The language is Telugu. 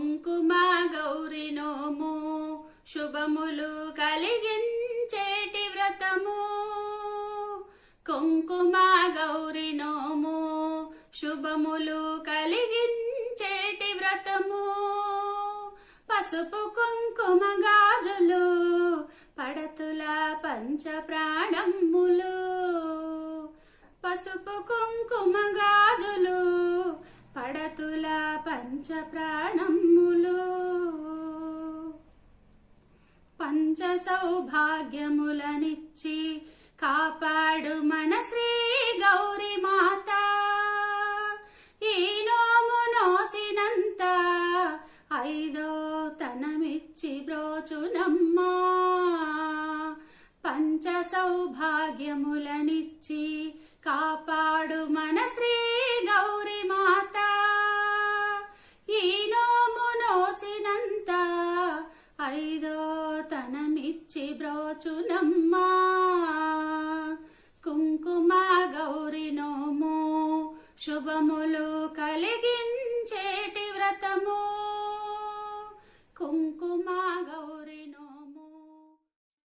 కుంకుమ గౌరి నోము శుభములు కలిగించేటి వ్రతము. కుంకుమ గౌరి నోము శుభములు కలిగించేటి వ్రతము. పసుపు కుంకుమ గాజులు పడతుల పంచ ప్రాణములు పసుపు కుంకుమ గాజులు పడతుల పంచ ప్రాణములు పంచ సౌభాగ్యములనిచ్చి కాపాడు మన శ్రీ గౌరీ మాత ఈ నోము నోచినంత ఐదో తనమిచ్చి బ్రోచునమ్మా. పంచ సౌభాగ్యములనిచ్చి ఐదో తనమిచ్చి బ్రోచునమ్మా. కుంకుమ గౌరినోము శుభములు కలిగించేటి వ్రతము.